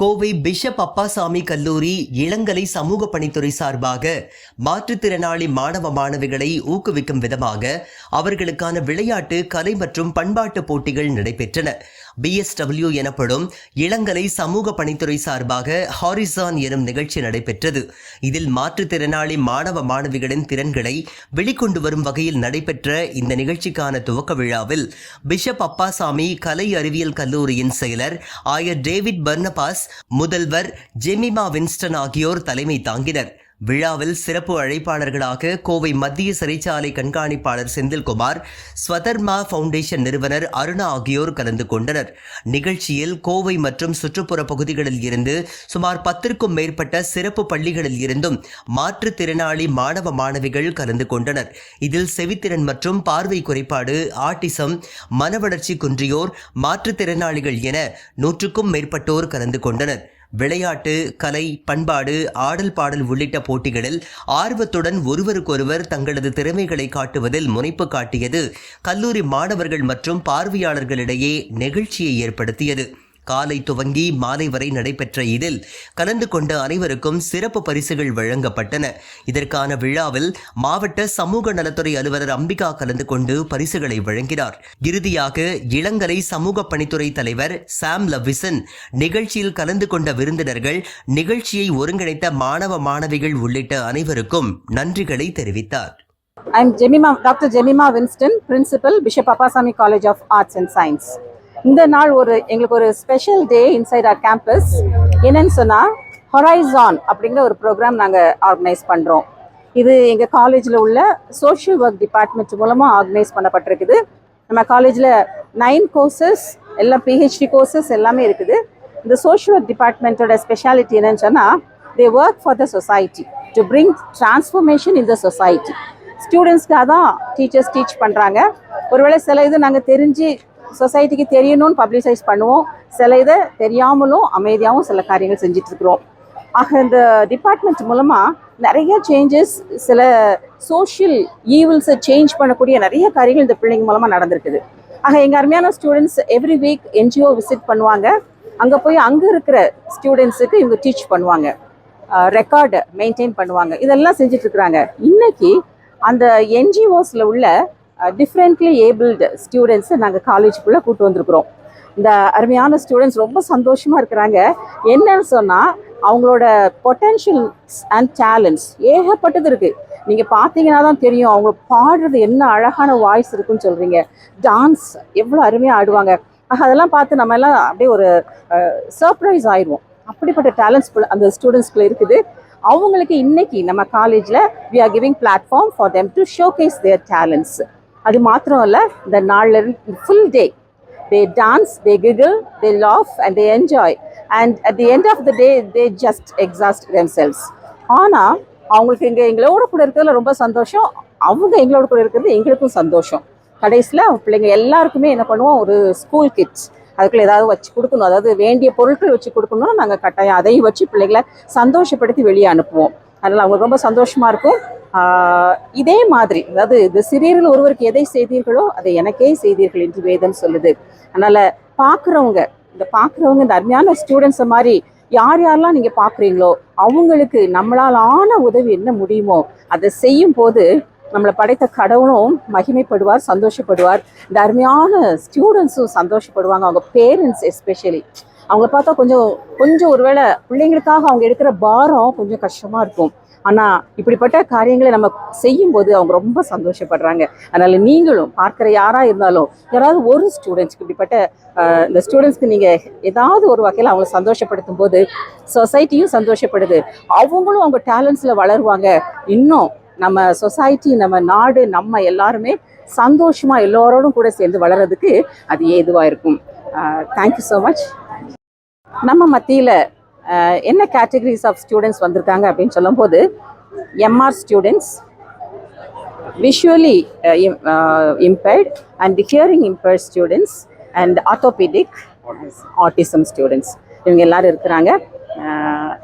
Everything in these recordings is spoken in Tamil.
கோவை பிஷப் அப்பாசாமி கல்லூரி இளங்கலை சமூக பணித்துறை சார்பாக மாற்றுத்திறனாளி மாணவ மாணவிகளை ஊக்குவிக்கும் விதமாக அவர்களுக்கான விளையாட்டு கலை மற்றும் பண்பாட்டு போட்டிகள் நடைபெற்றன. பிஎஸ்டபிள்யூ எனப்படும் இளங்கலை சமூக பணித்துறை சார்பாக ஹாரிசான் எனும் நிகழ்ச்சி நடைபெற்றது. இதில் மாற்றுத்திறனாளி மாணவ மாணவிகளின் திறன்களை வெளிக்கொண்டு வரும் வகையில் நடைபெற்ற இந்த நிகழ்ச்சிக்கான துவக்க விழாவில் பிஷப் அப்பாசாமி கலை அறிவியல் கல்லூரியின் செயலர் ஆயர் டேவிட் பர்னபாஸ் முதல்வர் ஜெமிமா வின்ஸ்டன் ஆகியோர் தலைமை தாங்கினர். விழாவில் சிறப்பு அழைப்பாளர்களாக கோவை மத்திய சிறைச்சாலை கண்காணிப்பாளர் செந்தில்குமார் ஸ்வதர்மா ஃபவுண்டேஷன் நிறுவனர் அருணா ஆகியோர் கலந்து கொண்டனர். நிகழ்ச்சியில் கோவை மற்றும் சுற்றுப்புற பகுதிகளில் இருந்து சுமார் பத்திற்கும் மேற்பட்ட சிறப்பு பள்ளிகளில் இருந்தும் மாற்றுத்திறனாளி மாணவ மாணவிகள் கலந்து கொண்டனர். இதில் செவித்திறன் மற்றும் பார்வை குறைபாடு ஆட்டிசம் மனவளர்ச்சி குன்றியோர் மாற்றுத்திறனாளிகள் என நூற்றுக்கும் மேற்பட்டோர் கலந்து கொண்டனர். விளையாட்டு கலை பண்பாடு ஆடல் பாடல் உள்ளிட்ட போட்டிகளில் ஆர்வத்துடன் ஒருவருக்கொருவர் தங்களது திறமைகளை காட்டுவதில் முனைப்பு காட்டியது. கல்லூரி மாணவர்கள் மற்றும் பார்வையாளர்களிடையே நெகிழ்ச்சியை ஏற்படுத்தியது. காலை துவங்கி மாலை வரை நடைபெற்ற இதில் கலந்து கொண்ட அனைவருக்கும் சிறப்பு பரிசுகள் வழங்கப்பட்டன இதற்கான விழாவில் மாவட்ட சமூக நலத்துறை அலுவலர் அம்பிகா கலந்து கொண்டு பரிசுகளை வழங்கினார் இறுதியாக இளங்கலை சமூக பணித்துறை தலைவர் சாம் லவ்விசன் நிகழ்ச்சியில் கலந்து கொண்ட விருந்தினர்கள் நிகழ்ச்சியை ஒருங்கிணைத்த மாணவ மாணவிகள் உள்ளிட்ட அனைவருக்கும் நன்றிகளை தெரிவித்தார் I'm Jemima, Dr. Jemima Winston, Principal, Bishop Appasamy College of Arts and Science. இந்த நாள் ஒரு எங்களுக்கு ஒரு special day inside our campus என்னன்னு சொன்னால் ஹொரைசான் அப்படிங்கிற ஒரு ப்ரோக்ராம் நாங்கள் ஆர்கனைஸ் பண்ணுறோம் இது எங்கள் காலேஜில் உள்ள சோஷியல் ஒர்க் டிபார்ட்மெண்ட் மூலமாக ஆர்கனைஸ் பண்ணப்பட்டிருக்குது. நம்ம காலேஜில் நைன் கோர்சஸ் எல்லாம் பிஹெச்டி கோர்சஸ் எல்லாமே இருக்குது. இந்த சோஷியல் ஒர்க் டிபார்ட்மெண்ட்டோட ஸ்பெஷாலிட்டி என்னன்னு சொன்னால் they work for the society to bring transformation in the society ஸ்டூடெண்ட்ஸ்க்காக தான் டீச்சர்ஸ் டீச் பண்ணுறாங்க ஒருவேளை சில இது நாங்கள் தெரிஞ்சு சொசைட்டிக்கு தெரியணும்னு பப்ளிசைஸ் பண்ணுவோம். சில இதை தெரியாமலும் அமைதியாகவும் சில காரியங்கள் செஞ்சிட்ருக்குறோம். ஆக இந்த டிபார்ட்மெண்ட் மூலமாக நிறைய சேஞ்சஸ் சில சோஷியல் ஈவில்ஸை சேஞ்ச் பண்ணக்கூடிய நிறைய காரியங்கள் இந்த பிள்ளைங்க மூலமாக நடந்திருக்குது. ஆக எங்கள் அருமையான students every week NGO visit பண்ணுவாங்க. அங்கே போய் அங்கே இருக்கிற ஸ்டூடெண்ட்ஸுக்கு இவங்க டீச் பண்ணுவாங்க. ரெக்கார்டு மெயின்டைன் பண்ணுவாங்க. இதெல்லாம் செஞ்சிட்ருக்குறாங்க. இன்றைக்கி இன்னைக்கு அந்த என்ஜிஓஸில் உள்ள டிஃப்ரெண்ட்லி ஏபிள்டு ஸ்டூடெண்ட்ஸை நாங்கள் காலேஜுக்குள்ளே கூட்டு வந்திருக்கிறோம். இந்த அருமையான ஸ்டூடெண்ட்ஸ் ரொம்ப சந்தோஷமாக இருக்கிறாங்க. என்னன்னு சொன்னால் அவங்களோட பொட்டென்ஷியல்ஸ் அண்ட் டேலண்ட்ஸ் ஏகப்பட்டது இருக்குது நீங்கள் பார்த்தீங்கன்னா தான் தெரியும் அவங்க பாடுறது என்ன அழகான வாய்ஸ் இருக்குன்னு சொல்கிறீங்க டான்ஸ் எவ்வளோ அருமையாக ஆடுவாங்க. அதெல்லாம் பார்த்து நம்ம எல்லாம் அப்படியே ஒரு சர்ப்ரைஸ் ஆயிடுவோம். அப்படிப்பட்ட டேலண்ட்ஸ் அந்த ஸ்டூடெண்ட்ஸ்குள்ள இருக்குது. அவங்களுக்கு இன்னைக்கு நம்ம காலேஜில் we are giving platform for them to showcase their talents அது மாத்திரம் இல்லை இந்த நாளில் full day they dance they giggle they laugh and they enjoy and at the end of the day they just exhaust themselves ஆனால் அவங்களுக்கு இங்கே எங்களோட கூட இருக்கிறதுல ரொம்ப சந்தோஷம். அவங்க எங்களோட கூட இருக்கிறது எங்களுக்கும் சந்தோஷம். கடைசியில் பிள்ளைங்க எல்லாருக்குமே என்ன பண்ணுவோம்? ஒரு ஸ்கூல் கிட்ஸ் அதுக்குள்ளே ஏதாவது வச்சு கொடுக்கணும். அதாவது வேண்டிய பொருட்கள் வச்சு கொடுக்கணும்னா நாங்கள் கட்டாயம் அதையும் வச்சு பிள்ளைங்களை சந்தோஷப்படுத்தி வெளியே அனுப்புவோம். அதனால் அவங்க ரொம்ப சந்தோஷமாக இருக்கும். இதே மாதிரி அதாவது இந்த சிறியர்கள் ஒருவருக்கு எதை செய்தீர்களோ அதை எனக்கே செய்தீர்கள் என்று வேதம் சொல்லுது. அதனால் பார்க்குறவங்க இந்த பார்க்குறவங்க இந்த அருமையான ஸ்டூடெண்ட்ஸை மாதிரி யார் யாரெல்லாம் நீங்கள் பார்க்குறீங்களோ அவங்களுக்கு நம்மளால் ஆன உதவி என்ன முடியுமோ அதை செய்யும் போது நம்மளை படைத்த கடவுளும் மகிமைப்படுவார் சந்தோஷப்படுவார். இந்த அருமையான ஸ்டூடெண்ட்ஸும் சந்தோஷப்படுவாங்க. அவங்க பேரண்ட்ஸ் எஸ்பெஷலி அவங்க பார்த்தா கொஞ்சம் கொஞ்சம் ஒருவேளை பிள்ளைங்களுக்காக அவங்க எடுக்கிற பாரம் கொஞ்சம் கஷ்டமாக இருக்கும். ஆனால் இப்படிப்பட்ட காரியங்களை நம்ம செய்யும்போது அவங்க ரொம்ப சந்தோஷப்படுறாங்க. அதனால் நீங்களும் பார்க்குற யாராக இருந்தாலும் யாராவது ஒரு ஸ்டூடெண்ட்ஸ்க்கு இப்படிப்பட்ட இந்த ஸ்டூடெண்ட்ஸ்க்கு நீங்கள் ஏதாவது ஒரு வகையில் அவங்கள சந்தோஷப்படுத்தும் போது சொசைட்டியும் சந்தோஷப்படுது. அவங்களும் அவங்க டேலண்ட்ஸில் வளருவாங்க. இன்னும் நம்ம சொசைட்டி நம்ம நாடு நம்ம எல்லாருமே சந்தோஷமாக எல்லோரோடும் கூட சேர்ந்து வளர்றதுக்கு அது ஏதுவாக இருக்கும். தேங்க்யூ ஸோ மச் நம்ம மத்தியில் என்ன கேட்டகரிஸ் ஆஃப் ஸ்டூடெண்ட்ஸ் வந்திருக்காங்க அப்படின்னு சொல்லும்போது MR students visually impaired and hearing impaired students and orthopaedic autism students இவங்க எல்லாரும் இருக்கிறாங்க.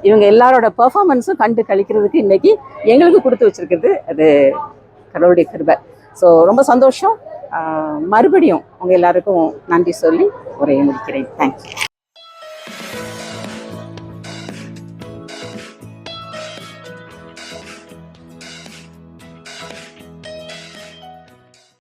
இவங்க எல்லாரோட பெர்ஃபார்மன்ஸும் கண்டு கழிக்கிறதுக்கு இன்னைக்கு எங்களுக்கு கொடுத்து வச்சிருக்கிறது அது கடவுளுடைய கிருபை. ஸோ ரொம்ப சந்தோஷம். மறுபடியும் உங்கள் எல்லாருக்கும் நன்றி சொல்லி உரையை முடிக்கிறேன். தேங்க்யூ